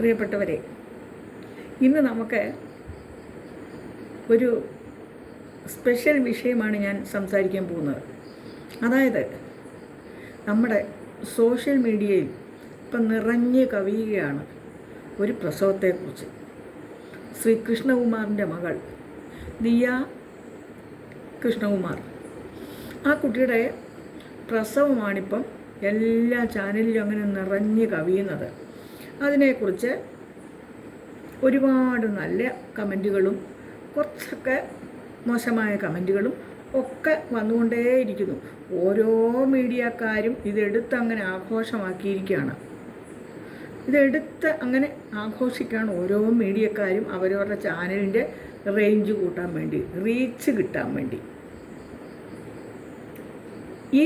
പ്രിയപ്പെട്ടവരെ ഇന്ന് നമുക്ക് ഒരു സ്പെഷ്യൽ വിഷയമാണ് ഞാൻ സംസാരിക്കാൻ പോകുന്നത്. അതായത് നമ്മുടെ സോഷ്യൽ മീഡിയയിൽ ഇപ്പം നിറഞ്ഞ് കവിയുകയാണ് ഒരു പ്രസവത്തെക്കുറിച്ച്. ശ്രീ കൃഷ്ണകുമാറിന്റെ മകൾ ദിയ കൃഷ്ണകുമാർ. ആ കുട്ടിയുടെ പ്രസവമാണിപ്പം എല്ലാ ചാനലിലും അങ്ങനെ നിറഞ്ഞ് കവിയുന്നത്. അതിനെക്കുറിച്ച് ഒരുപാട് നല്ല കമന്റുകളും കുറച്ചൊക്കെ മോശമായ കമന്റുകളും ഒക്കെ വന്നുകൊണ്ടേയിരിക്കുന്നു. ഓരോ മീഡിയക്കാരും ഇതെടുത്ത് അങ്ങനെ ആഘോഷമാക്കിയിരിക്കുകയാണ്. ഇതെടുത്ത് അങ്ങനെ ആഘോഷിക്കുകയാണ് ഓരോ മീഡിയക്കാരും അവരവരുടെ ചാനലിന്റെ റേഞ്ച് കൂട്ടാൻ വേണ്ടി റീച്ച് കിട്ടാൻ വേണ്ടി. ഈ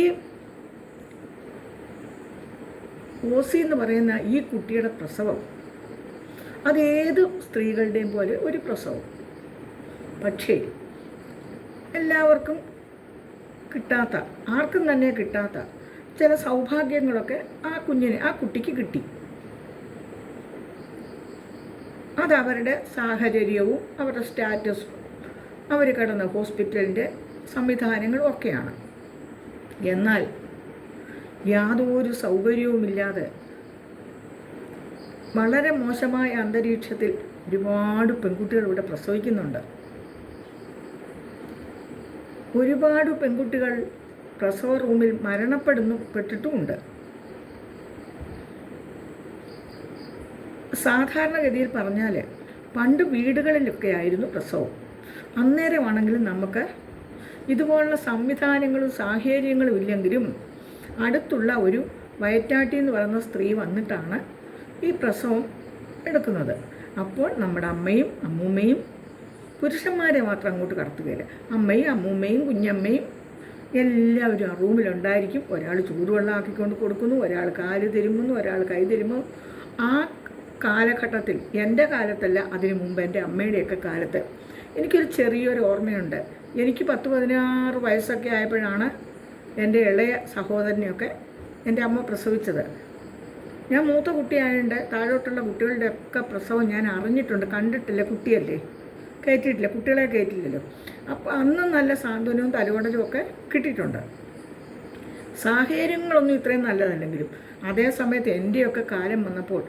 ഓസി എന്ന് പറയുന്ന ഈ കുട്ടിയുടെ പ്രസവം അതേത് സ്ത്രീകളുടെയും പോലെ ഒരു പ്രസവം. പക്ഷേ എല്ലാവർക്കും കിട്ടാത്ത ആർക്കും തന്നെ കിട്ടാത്ത ചില സൗഭാഗ്യങ്ങളൊക്കെ ആ കുഞ്ഞിന് ആ കുട്ടിക്ക് കിട്ടി. അതവരുടെ സാഹചര്യവും അവരുടെ സ്റ്റാറ്റസും അവർ കിടന്ന ഹോസ്പിറ്റലിന്റെ സംവിധാനങ്ങളും ഒക്കെയാണ്. എന്നാൽ യാതൊരു സൗകര്യവുമില്ലാതെ വളരെ മോശമായ അന്തരീക്ഷത്തിൽ ഒരുപാട് പെൺകുട്ടികൾ ഇവിടെ പ്രസവിക്കുന്നുണ്ട്. ഒരുപാട് പെൺകുട്ടികൾ പ്രസവ റൂമിൽ മരണപ്പെടുന്നു പെട്ടിട്ടുമുണ്ട്. സാധാരണഗതിയിൽ പറഞ്ഞാൽ പണ്ട് വീടുകളിലൊക്കെ ആയിരുന്നു പ്രസവം. അന്നേരമാണെങ്കിലും നമുക്ക് ഇതുപോലുള്ള സംവിധാനങ്ങളും സാഹചര്യങ്ങളും ഇല്ലെങ്കിലും അടുത്തുള്ള ഒരു വയറ്റാട്ടി എന്ന് പറയുന്ന സ്ത്രീ വന്നിട്ടാണ് ഈ പ്രസവം എടുക്കുന്നത്. അപ്പോൾ നമ്മുടെ അമ്മയും അമ്മൂമ്മയും പുരുഷന്മാരെ മാത്രം അങ്ങോട്ട് കടത്തുകയില്ല. അമ്മയും അമ്മൂമ്മയും കുഞ്ഞമ്മയും എല്ലാവരും ആ റൂമിലുണ്ടായിരിക്കും. ഒരാൾ ചൂടുവെള്ളം ആക്കിക്കൊണ്ട് കൊടുക്കുന്നു ഒരാൾ കാൽ തിരുമുന്നു ഒരാൾ കൈ തിരുമുന്നു ആ കാലഘട്ടത്തിൽ എന്റെ കാലത്തല്ല അതിനു മുമ്പ് എന്റെ അമ്മയുടെയൊക്കെ കാലത്ത് എനിക്കൊരു ചെറിയൊരു ഓർമ്മയുണ്ട്. എനിക്ക് പത്ത് പതിനാറ് വയസ്സൊക്കെ ആയപ്പോഴാണ് എന്റെ ഇളയ സഹോദരനെയൊക്കെ എന്റെ അമ്മ പ്രസവിച്ചത്. ഞാൻ മൂത്ത കുട്ടിയായതുകൊണ്ട് താഴോട്ടുള്ള കുട്ടികളുടെ ഒക്കെ പ്രസവം ഞാൻ അറിഞ്ഞിട്ടുണ്ട്. കണ്ടിട്ടില്ല കുട്ടിയല്ലേ? കയറ്റിയിട്ടില്ല കുട്ടികളെ കയറ്റില്ലല്ലോ അപ്പോൾ അന്ന് നല്ല സാന്ത്വനവും തലകൊടലും ഒക്കെ കിട്ടിയിട്ടുണ്ട്. സാഹചര്യങ്ങളൊന്നും ഇത്രയും നല്ലതല്ലെങ്കിലും അതേ സമയത്ത് എന്റെയൊക്കെ കാലം വന്നപ്പോൾ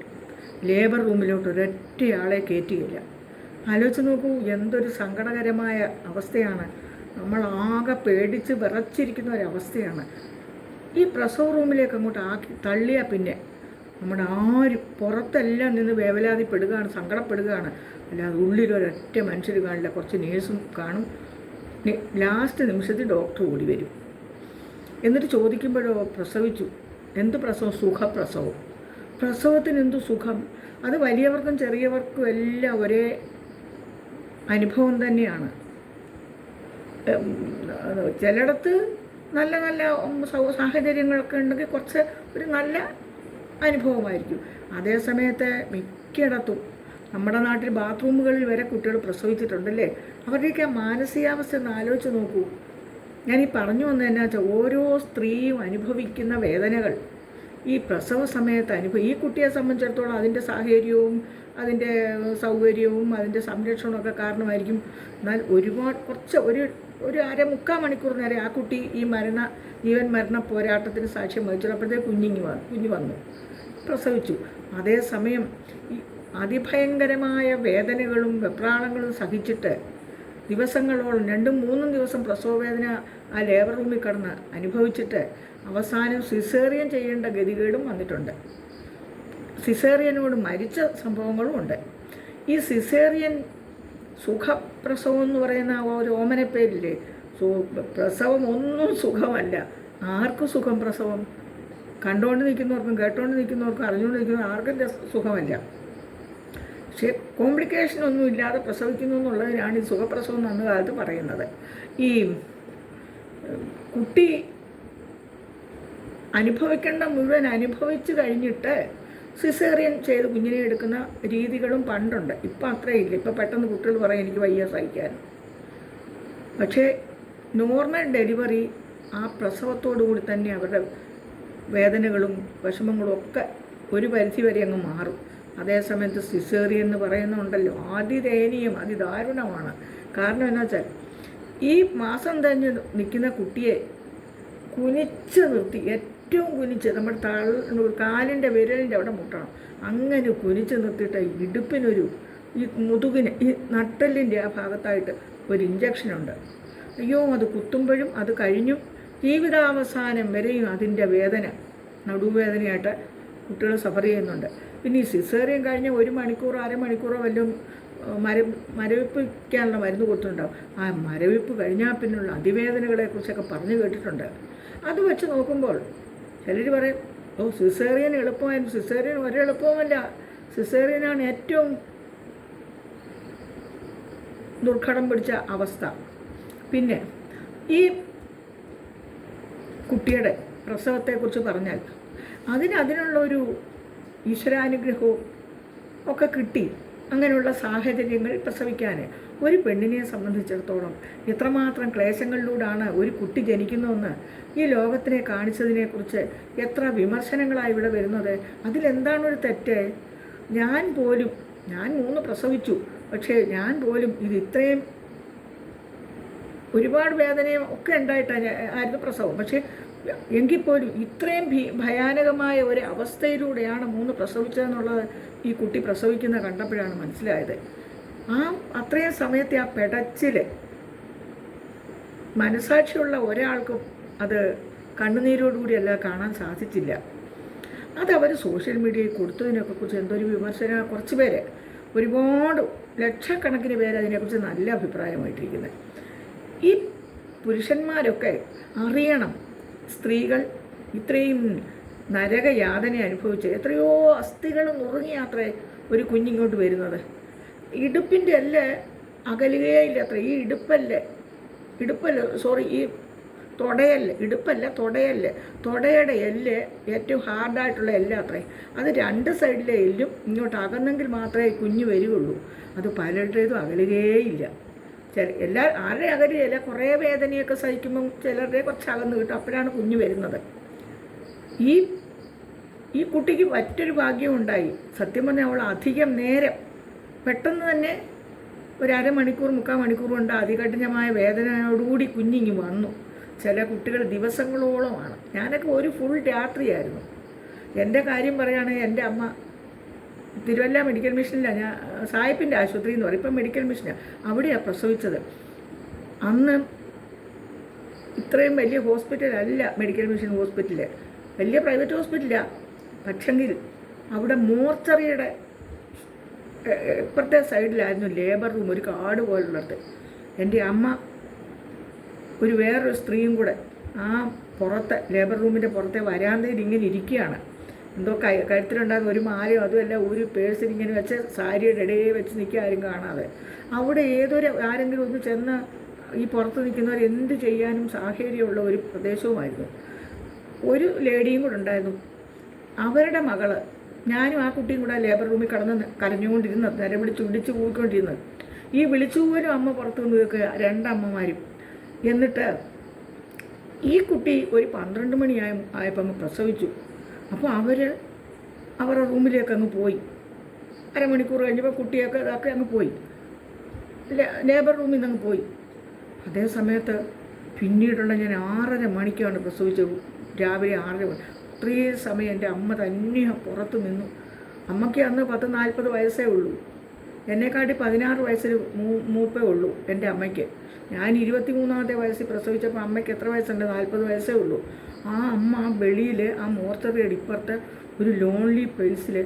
ലേബർ റൂമിലോട്ട് ഒരൊറ്റയാളെ കയറ്റിയില്ല ആലോചിച്ച് നോക്കൂ എന്തൊരു സങ്കടകരമായ അവസ്ഥയാണ് നമ്മൾ ആകെ പേടിച്ച് വിറച്ചിരിക്കുന്ന ഒരവസ്ഥയാണ്. ഈ പ്രസവ റൂമിലേക്ക് അങ്ങോട്ട് ആക്കി തള്ളിയാൽ പിന്നെ നമ്മുടെ ആരും പുറത്തെല്ലാം നിന്ന് വേവലാതിപ്പെടുകയാണ് സങ്കടപ്പെടുകയാണ്. അല്ലാതെ ഉള്ളിലൊരൊറ്റ മനുഷ്യർ കാണില്ല. കുറച്ച് നേഴ്സും കാണും. ലാസ്റ്റ് നിമിഷത്തിൽ ഡോക്ടർ ഓടി വരും. എന്നിട്ട് ചോദിക്കുമ്പോഴോ പ്രസവിച്ചു. എന്ത് പ്രസവം? സുഖപ്രസവം. പ്രസവത്തിന് എന്തു സുഖം? അത് വലിയവർക്കും ചെറിയവർക്കും എല്ലാം ഒരേ അനുഭവം തന്നെയാണ്. ചിലയിടത്ത് നല്ല നല്ല സാഹചര്യങ്ങളൊക്കെ ഉണ്ടെങ്കിൽ കുറച്ച് ഒരു നല്ല അനുഭവമായിരിക്കും. അതേ സമയത്ത് മിക്കയിടത്തും നമ്മുടെ നാട്ടിൽ ബാത്റൂമുകളിൽ വരെ കുട്ടികൾ പ്രസവിച്ചിട്ടുണ്ടല്ലേ? അവരുടെയൊക്കെ മാനസികാവസ്ഥ ഒന്ന് ആലോചിച്ച് നോക്കൂ. ഞാൻ ഈ പറഞ്ഞു വന്നത് എന്നാ വെച്ചാൽ ഓരോ സ്ത്രീയും അനുഭവിക്കുന്ന വേദനകൾ. ഈ പ്രസവ സമയത്ത് അനുഭവം ഈ കുട്ടിയെ സംബന്ധിച്ചിടത്തോളം അതിന്റെ സാഹചര്യവും അതിന്റെ സൗകര്യവും അതിന്റെ സംരക്ഷണമൊക്കെ കാരണമായിരിക്കും. എന്നാൽ ഒരുപാട് കുറച്ച് ഒരു ഒരു അര മുക്കാൽ മണിക്കൂർ നേരെ ആ കുട്ടി ഈ മരണ ജീവൻ മരണ പോരാട്ടത്തിന് സാക്ഷ്യം വഹിച്ചു. അപ്പോഴത്തേക്ക് കുഞ്ഞിങ്ങി കുഞ്ഞ് വന്നു. പ്രസവിച്ചു. അതേസമയം അതിഭയങ്കരമായ വേദനകളും വെപ്രാളങ്ങളും സഹിച്ചിട്ട് ദിവസങ്ങളോളം രണ്ടും മൂന്നും ദിവസം പ്രസവവേദന ആ ലേബർ റൂമിൽ കിടന്ന് അനുഭവിച്ചിട്ട് അവസാനം സിസേറിയൻ ചെയ്യേണ്ട ഗതികേടും വന്നിട്ടുണ്ട്. സിസേറിയനോട് മരിച്ച സംഭവങ്ങളും ഉണ്ട്. ഈ സിസേറിയൻ സുഖപ്രസവം എന്ന് പറയുന്ന ഒരു ഓമനപ്പേരില്ലേ? സു പ്രസവം ഒന്നും സുഖമല്ല. ആർക്കും സുഖം പ്രസവം. കണ്ടുകൊണ്ട് നിൽക്കുന്നവർക്കും കേട്ടുകൊണ്ട് നിൽക്കുന്നവർക്കും അറിഞ്ഞുകൊണ്ട് നിൽക്കുന്നവർക്കും ആർക്കും സുഖമല്ല. പക്ഷേ കോംപ്ലിക്കേഷൻ ഒന്നും ഇല്ലാതെ പ്രസവിക്കുന്നു എന്നുള്ളതിനാണ് ഈ സുഖപ്രസവം എന്ന് കാലത്ത് പറയുന്നത്. ഈ കുട്ടി അനുഭവിക്കേണ്ട മുഴുവൻ അനുഭവിച്ചു കഴിഞ്ഞിട്ട് സിസേറിയൻ ചെയ്ത് കുഞ്ഞിനെ എടുക്കുന്ന രീതികളും പണ്ടുണ്ട്. ഇപ്പം അത്രയില്ല ഇപ്പം പെട്ടെന്ന് കുട്ടികൾ പറയും എനിക്ക് വയ്യ സഹിക്കാൻ. പക്ഷേ നോർമൽ ഡെലിവറി ആ പ്രസവത്തോടുകൂടി തന്നെ അവരുടെ വേദനകളും വിഷമങ്ങളും ഒക്കെ ഒരു പരിധി വരെ അങ്ങ് മാറും. അതേസമയത്ത് സിസേറിയൻ എന്ന് പറയുന്നുണ്ടല്ലോ. അതിദയനീയം അതിദാരുണമാണ്. കാരണം എന്താ വെച്ചാൽ ഈ മാസം തന്നെ നിൽക്കുന്ന കുട്ടിയെ കുനിച്ച് നിർത്തി ഏറ്റവും കുനിച്ച് നമ്മുടെ താഴ് കാലിന്റെ വിരലിന്റെ അവിടെ മുട്ടണം. അങ്ങനെ കുനിച്ച് നിർത്തിയിട്ട് ഇടുപ്പിനൊരു ഈ മുതുകിന് ഈ നട്ടലിന്റെ ആ ഭാഗത്തായിട്ട് ഒരു ഇഞ്ചക്ഷനുണ്ട് അയ്യോ അത് കുത്തുമ്പോഴും അത് കഴിഞ്ഞും. ജീവിതാവസാനം വരെയും അതിന്റെ വേദന നടുവേദനയായിട്ട് കുട്ടികൾ സഫർ ചെയ്യുന്നുണ്ട്. പിന്നെ ഈ സിസേറിയൻ കഴിഞ്ഞ ഒരു മണിക്കൂറോ അരമണിക്കൂറോ വല്ലതും മര മരവിപ്പിക്കാനുള്ള മരുന്ന് കൊടുത്തിട്ടുണ്ടാവും. ആ മരവിപ്പ് കഴിഞ്ഞാൽ പിന്നുള്ള അതിവേദനകളെക്കുറിച്ചൊക്കെ പറഞ്ഞു കേട്ടിട്ടുണ്ട്. അത് വെച്ച് നോക്കുമ്പോൾ ചിലർ പറയും ഓ സിസേറിയൻ എളുപ്പമായിരുന്നു സിസേറിയൻ ഒരു എളുപ്പവുമല്ല. സിസേറിയനാണ് ഏറ്റവും ദുർഘടം പിടിച്ച അവസ്ഥ. പിന്നെ ഈ കുട്ടിയുടെ പ്രസവത്തെക്കുറിച്ച് പറഞ്ഞാൽ അതിന് അതിനുള്ള ഒരു ഈശ്വരാനുഗ്രഹവും ഒക്കെ കിട്ടി അങ്ങനെയുള്ള സാഹചര്യങ്ങൾ പ്രസവിക്കാൻ. ഒരു പെണ്ണിനെ സംബന്ധിച്ചിടത്തോളം എത്രമാത്രം ക്ലേശങ്ങളിലൂടാണ് ഒരു കുട്ടി ജനിക്കുന്നതെന്ന് ഈ ലോകത്തിനെ കാണിച്ചതിനെക്കുറിച്ച് എത്ര വിമർശനങ്ങളായി ഇവിടെ വരുന്നത്? അതിലെന്താണൊരു തെറ്റ്? ഞാൻ പോലും ഞാൻ മൂന്ന് പ്രസവിച്ചു പക്ഷേ ഞാൻ പോലും ഇത് ഇത്രയും ഒരുപാട് വേദനയും ഒക്കെ ഉണ്ടായിട്ടാണ് ആയിരുന്നു പ്രസവം. പക്ഷേ എങ്കിൽ പോലും ഇത്രയും ഭീ ഭയാനകമായ ഒരു അവസ്ഥയിലൂടെയാണ് മൂന്ന് പ്രസവിച്ചതെന്നുള്ളത് ഈ കുട്ടി പ്രസവിക്കുന്ന കണ്ടപ്പോഴാണ് മനസ്സിലായത്. ആ അത്രയും സമയത്തെ ആ പെടച്ചിൽ മനസാക്ഷിയുള്ള ഒരാൾക്കും അത് കണ്ണുനീരോടുകൂടിയല്ല കാണാൻ സാധിച്ചില്ല. അതവർ സോഷ്യൽ മീഡിയയിൽ കൊടുത്തതിനൊക്കെ കുറിച്ച് എന്തൊരു വിമർശന കുറച്ച് പേര് ഒരുപാട് ലക്ഷക്കണക്കിന് പേര് അതിനെക്കുറിച്ച് നല്ല അഭിപ്രായമായിട്ടിരിക്കുന്നത് ഈ പുരുഷന്മാരൊക്കെ അറിയണം സ്ത്രീകൾ ഇത്രയും നരകയാതന അനുഭവിച്ച് എത്രയോ അസ്ഥികൾ നുറുങ്ങിയാത്രേ ഒരു കുഞ്ഞിങ്ങോട്ട് വരുന്നത്. ഇടുപ്പിന്റെ അല്ലേ? അകലുകയില്ല അത്ര ഈ ഇടുപ്പല്ലേ? ഇടുപ്പല്ല? സോറി ഈ തുടയല്ല? ഇടുപ്പല്ല തുടയല്ല? തുടയുടെ എല്ല് ഏറ്റവും ഹാർഡായിട്ടുള്ള എല്ല് അത്രേ. അത് രണ്ട് സൈഡിലെ എല്ലും ഇങ്ങോട്ട് അകന്നെങ്കിൽ മാത്രമേ കുഞ്ഞ് വരികയുള്ളൂ. അത് പലരുടേതും അകലുകയേയില്ല ചില എല്ലാ ആരുടെ അകലുകയില്ല കുറേ വേദനയൊക്കെ സഹിക്കുമ്പം ചിലരുടെ കുറച്ച് അകന്ന് കിട്ടും. അപ്പോഴാണ് കുഞ്ഞ് വരുന്നത്. ഈ ഈ കുട്ടിക്ക് മറ്റൊരു ഭാഗ്യം ഉണ്ടായി. സത്യം പറഞ്ഞാൽ അവൾ അധികം നേരം പെട്ടെന്ന് തന്നെ ഒരു അരമണിക്കൂർ മുക്കാൽ മണിക്കൂർ കൊണ്ട് അതികഠിനമായ വേദനയോടുകൂടി കുഞ്ഞിങ്ങി വന്നു. ചില കുട്ടികൾ ദിവസങ്ങളോളമാണ്. ഞാനൊക്കെ ഒരു ഫുൾ രാത്രിയായിരുന്നു. എന്റെ കാര്യം പറയുകയാണെങ്കിൽ എന്റെ അമ്മ തിരുവല്ല മെഡിക്കൽ മിഷനിലാണ് ഞാൻ സായിപ്പിന്റെ ആശുപത്രി എന്ന് പറയും ഇപ്പം മെഡിക്കൽ മിഷനാണ് അവിടെയാണ് പ്രസവിച്ചത്. അന്ന് ഇത്രയും വലിയ ഹോസ്പിറ്റലല്ല മെഡിക്കൽ മിഷൻ ഹോസ്പിറ്റൽ വലിയ പ്രൈവറ്റ് ഹോസ്പിറ്റലാണ് പക്ഷെങ്കിൽ അവിടെ മോർച്ചറിയുടെ ഇപ്പുറത്തെ സൈഡിലായിരുന്നു ലേബർ റൂം ഒരു കാട് പോലുള്ളത്. എന്റെ അമ്മ ഒരു വേറൊരു സ്ത്രീയും കൂടെ ആ പുറത്തെ ലേബർ റൂമിന്റെ പുറത്തെ വരാന്തയിൽ ഇങ്ങനെ ഇരിക്കുകയാണ്. എന്തോ കൈ കഴുത്തിലുണ്ടാകുന്ന ഒരു മാലയോ അതുമല്ല ഒരു പേഴ്സിൽ ഇങ്ങനെ വെച്ച് സാരിയുടെ ഇടയിൽ വെച്ച് നിൽക്കുക ആരും കാണാതെ. അവിടെ ഏതൊരു ആരെങ്കിലും ഒന്ന് ചെന്ന് ഈ പുറത്ത് നിൽക്കുന്നവർ എന്ത് ചെയ്യാനും സാഹചര്യമുള്ള ഒരു പ്രദേശവുമായിരുന്നു. ഒരു ലേഡിയും കൂടെ ഉണ്ടായിരുന്നു. അവരുടെ മകൾ ഞാനും ആ കുട്ടിയും കൂടെ ലേബർ റൂമിൽ കടന്ന് കരഞ്ഞുകൊണ്ടിരുന്നത് നേരെ വിളിച്ച് വിളിച്ച് പോയിക്കൊണ്ടിരുന്നത് ഈ വിളിച്ചു പോലും അമ്മ പുറത്തു നിന്ന് കേൾക്കുക രണ്ടമ്മമാരും. എന്നിട്ട് ഈ കുട്ടി ഒരു പന്ത്രണ്ട് മണിയായ ആയപ്പോൾ അങ്ങ് പ്രസവിച്ചു. അപ്പോൾ അവർ അവരുടെ റൂമിലേക്ക് അങ്ങ് പോയി. അരമണിക്കൂർ കഴിഞ്ഞപ്പോൾ കുട്ടിയൊക്കെ ഇതൊക്കെ അങ്ങ് പോയി. ലേബർ റൂമിൽ നിന്ന് അങ്ങ് പോയി. അതേ സമയത്ത് പിന്നീടുള്ള ഞാൻ ആറര മണിക്കാണ് പ്രസവിച്ചത്. രാവിലെ ആറര മണി. അത്രയും സമയം എന്റെ അമ്മ തന്നെ പുറത്ത് നിന്നു. അമ്മയ്ക്ക് അന്ന് പത്ത് നാൽപ്പത് വയസ്സേ ഉള്ളൂ. എന്നെക്കാട്ടി പതിനാറ് വയസ്സിൽ മൂ മൂപ്പേ ഉള്ളൂ എന്റെ അമ്മയ്ക്ക്. ഞാൻ ഇരുപത്തി മൂന്നാമത്തെ വയസ്സിൽ പ്രസവിച്ചപ്പോൾ അമ്മയ്ക്ക് എത്ര വയസ്സുണ്ട്? നാൽപ്പത് വയസ്സേ ഉള്ളൂ. ആ അമ്മ ആ വെളിയിൽ ആ മോർച്ചറിയുടെ ഇപ്പുറത്ത് ഒരു ലോൺലി പ്ലേസിൽ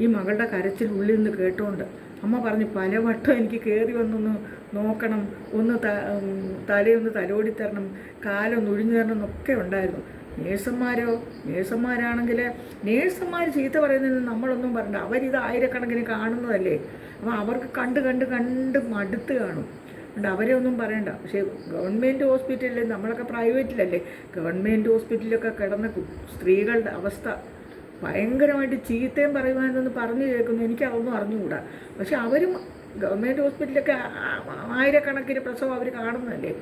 ഈ മകളുടെ കരച്ചിൽ ഉള്ളിൽ നിന്ന് കേട്ടോണ്ട് അമ്മ പറഞ്ഞു പലവട്ടം എനിക്ക് കയറി വന്നൊന്ന് നോക്കണം. ഒന്ന് ത തലയൊന്ന് തലോടി തരണം കാലൊന്ന് ഒഴിഞ്ഞു തരണം എന്നൊക്കെ ഉണ്ടായിരുന്നു. നേഴ്സന്മാരോ നേഴ്സന്മാരാണെങ്കിൽ നേഴ്സന്മാർ ചീത്ത പറയുന്നതിന് നമ്മളൊന്നും പറയണ്ട അവരിത് ആയിരക്കണക്കിന് കാണുന്നതല്ലേ. അപ്പോൾ അവർക്ക് കണ്ട് കണ്ട് കണ്ട് മടുത്ത് കാണും. അതുകൊണ്ട് അവരെ ഒന്നും പറയണ്ട. പക്ഷേ ഗവൺമെന്റ് ഹോസ്പിറ്റലിൽ നമ്മളൊക്കെ പ്രൈവറ്റിലല്ലേ ഗവൺമെന്റ് ഹോസ്പിറ്റലിലൊക്കെ കിടന്ന സ്ത്രീകളുടെ അവസ്ഥ ഭയങ്കരമായിട്ട് ചീത്തയും പറയുവാനെന്ന് പറഞ്ഞു കേൾക്കുന്നു. എനിക്കതൊന്നും അറിഞ്ഞുകൂടാ. പക്ഷെ അവരും ഗവൺമെന്റ് ഹോസ്പിറ്റലൊക്കെ ആയിരക്കണക്കിന് പ്രസവം അവർ കാണുന്നതല്ലേ.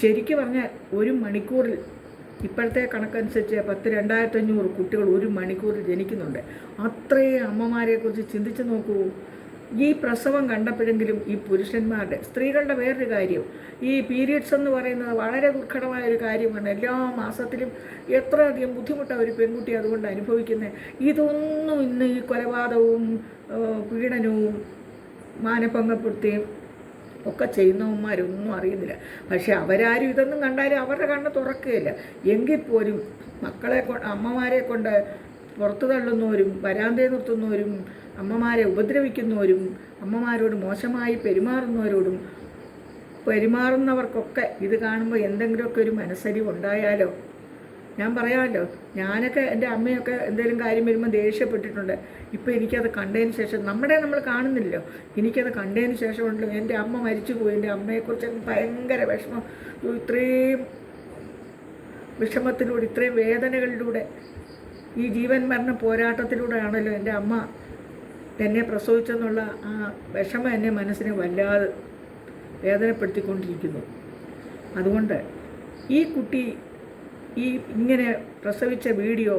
ശരിക്കും പറഞ്ഞാൽ ഒരു മണിക്കൂറിൽ ഇപ്പോഴത്തെ കണക്കനുസരിച്ച് പത്ത് രണ്ടായിരത്തഞ്ഞൂറ് കുട്ടികൾ ഒരു മണിക്കൂർ ജനിക്കുന്നുണ്ട്. അത്രയും അമ്മമാരെക്കുറിച്ച് ചിന്തിച്ച് നോക്കൂ. ഈ പ്രസവം കണ്ടപ്പോഴെങ്കിലും ഈ പുരുഷന്മാരുടെ സ്ത്രീകളുടെ വേറൊരു കാര്യം. ഈ പീരീഡ്സ് എന്ന് പറയുന്നത് വളരെ ദുർഘടമായ ഒരു കാര്യമാണ്. എല്ലാ മാസത്തിലും എത്രയധികം ബുദ്ധിമുട്ടാണ് ഒരു പെൺകുട്ടി അതുകൊണ്ട് അനുഭവിക്കുന്നത്. ഇതൊന്നും ഇന്ന് ഈ കൊലപാതകവും പീഡനവും മാനഭംഗപ്പെടുത്തുകയും ഒക്കെ ചെയ്യുന്നവന്മാരൊന്നും അറിയുന്നില്ല. പക്ഷെ അവരാരും ഇതൊന്നും കണ്ടാലും അവരുടെ കണ്ണ് തുറക്കുകയില്ല. എങ്കിൽ പോലും മക്കളെ അമ്മമാരെ കൊണ്ട് പുറത്തു തള്ളുന്നവരും വരാന്തേ നിർത്തുന്നവരും അമ്മമാരെ ഉപദ്രവിക്കുന്നവരും അമ്മമാരോട് മോശമായി പെരുമാറുന്നവരോടും പെരുമാറുന്നവർക്കൊക്കെ ഇത് കാണുമ്പോൾ എന്തെങ്കിലുമൊക്കെ ഒരു മനസ്സരിവ് ഉണ്ടായാലോ ഞാൻ പറയാമല്ലോ ഞാനൊക്കെ എന്റെ അമ്മയൊക്കെ എന്തെങ്കിലും കാര്യം വരുമ്പോൾ ദേഷ്യപ്പെട്ടിട്ടുണ്ട്. ഇപ്പോൾ എനിക്കത് കണ്ടതിന് ശേഷം നമ്മുടെ നമ്മൾ കാണുന്നില്ലല്ലോ എനിക്കത് കണ്ടതിന് ശേഷമുണ്ടല്ലോ എന്റെ അമ്മ മരിച്ചു പോയി എന്റെ അമ്മയെക്കുറിച്ച് ഭയങ്കര വിഷമം. ഇത്രയും വിഷമത്തിലൂടെ ഇത്രയും വേദനകളിലൂടെ ഈ ജീവൻ മരണ പോരാട്ടത്തിലൂടെയാണല്ലോ എന്റെ അമ്മ എന്നെ പ്രസവിച്ചെന്നുള്ള ആ വിഷമം എന്നെ മനസ്സിനെ വല്ലാതെ വേദനപ്പെടുത്തിക്കൊണ്ടിരിക്കുന്നു. അതുകൊണ്ട് ഈ കുട്ടി ഈ ഇങ്ങനെ പ്രസവിച്ച വീഡിയോ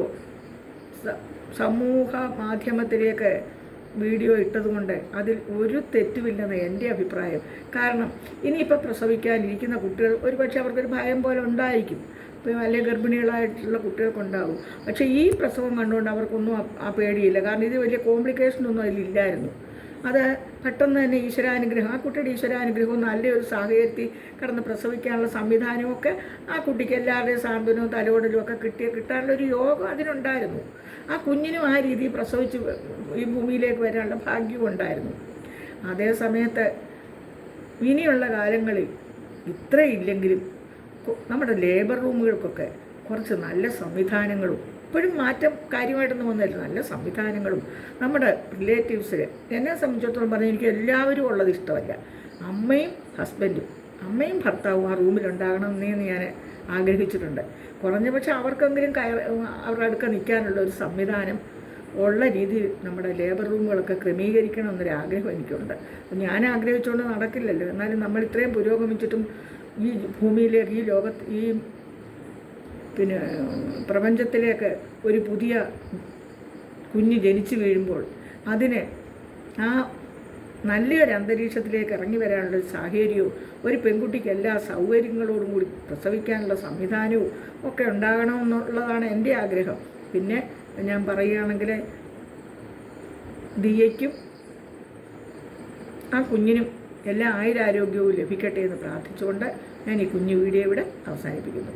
സമൂഹ മാധ്യമത്തിലേക്ക് വീഡിയോ ഇട്ടതുകൊണ്ട് അതിൽ ഒരു തെറ്റുമില്ലെന്ന് എന്റെ അഭിപ്രായം. കാരണം ഇനിയിപ്പോൾ പ്രസവിക്കാനിരിക്കുന്ന കുട്ടികൾ ഒരുപക്ഷെ അവർക്കൊരു ഭയം പോലെ ഉണ്ടായിരിക്കും. ഇപ്പോൾ അല്ലെങ്കിൽ ഗർഭിണികളായിട്ടുള്ള കുട്ടികൾക്കുണ്ടാകും പക്ഷേ ഈ പ്രസവം കണ്ടുകൊണ്ട് അവർക്കൊന്നും ആ പേടിയില്ല. കാരണം ഇത് വലിയ കോംപ്ലിക്കേഷനൊന്നും അതിലില്ലായിരുന്നു. അത് പെട്ടെന്ന് തന്നെ ഈശ്വരാനുഗ്രഹം. ആ കുട്ടിയുടെ ഈശ്വരാനുഗ്രഹവും നല്ലൊരു സാഹചര്യത്തിൽ കിടന്ന് പ്രസവിക്കാനുള്ള സംവിധാനമൊക്കെ ആ കുട്ടിക്ക് എല്ലാവരുടെയും സാന്ത്വനവും തലോടലും ഒക്കെ കിട്ടിയ കിട്ടാനുള്ള ഒരു യോഗം അതിനുണ്ടായിരുന്നു. ആ കുഞ്ഞിനും ആ രീതിയിൽ പ്രസവിച്ച് ഈ ഭൂമിയിലേക്ക് വരാനുള്ള ഭാഗ്യവും ഉണ്ടായിരുന്നു. അതേ സമയത്ത് ഇനിയുള്ള കാലങ്ങളിൽ ഇത്രയില്ലെങ്കിലും നമ്മുടെ ലേബർ റൂമുകൾക്കൊക്കെ കുറച്ച് നല്ല സംവിധാനങ്ങളും ഇപ്പോഴും മാറ്റം കാര്യമായിട്ടൊന്നും വന്നില്ല. നല്ല സംവിധാനങ്ങളും നമ്മുടെ റിലേറ്റീവ്സ് എന്നെ സംബന്ധിച്ചിടത്തോളം പറഞ്ഞാൽ എനിക്ക് എല്ലാവരും ഉള്ളത് ഇഷ്ടമല്ല. അമ്മയും ഹസ്ബൻഡും അമ്മയും ഭർത്താവും ആ റൂമിലുണ്ടാകണമെന്നേ ഞാൻ ആഗ്രഹിച്ചിട്ടുണ്ട്. കുറഞ്ഞ പക്ഷേ അവർക്കെങ്കിലും കയർ അവരുടെ അടുക്ക നിൽക്കാനുള്ള ഒരു സംവിധാനം ഉള്ള രീതിയിൽ നമ്മുടെ ലേബർ റൂമുകളൊക്കെ ക്രമീകരിക്കണം എന്നൊരു ആഗ്രഹം എനിക്കുണ്ട്. ഞാൻ ആഗ്രഹിച്ചുകൊണ്ട് നടക്കില്ലല്ലോ. എന്നാലും നമ്മൾ ഇത്രയും പുരോഗമിച്ചിട്ടും ഈ ഭൂമിയിലേക്ക് ഈ ലോകത്ത് ഈ പിന്നെ പ്രപഞ്ചത്തിലേക്ക് ഒരു പുതിയ കുഞ്ഞ് ജനിച്ചു വീഴുമ്പോൾ അതിന് ആ നല്ലൊരു അന്തരീക്ഷത്തിലേക്ക് ഇറങ്ങി വരാനുള്ള ഒരു സാഹചര്യവും ഒരു പെൺകുട്ടിക്ക് എല്ലാ സൗകര്യങ്ങളോടും കൂടി പ്രസവിക്കാനുള്ള സംവിധാനവും ഒക്കെ ഉണ്ടാകണമെന്നുള്ളതാണ് എന്റെ ആഗ്രഹം. പിന്നെ ഞാൻ പറയുകയാണെങ്കിൽ ദിയയ്ക്കും ആ കുഞ്ഞിനും എല്ലാ ആയുരാരോഗ്യവും ലഭിക്കട്ടെ എന്ന് പ്രാർത്ഥിച്ചുകൊണ്ട് ഞാൻ ഈ കുഞ്ഞു വീഡിയോ ഇവിടെ അവസാനിപ്പിക്കുന്നു.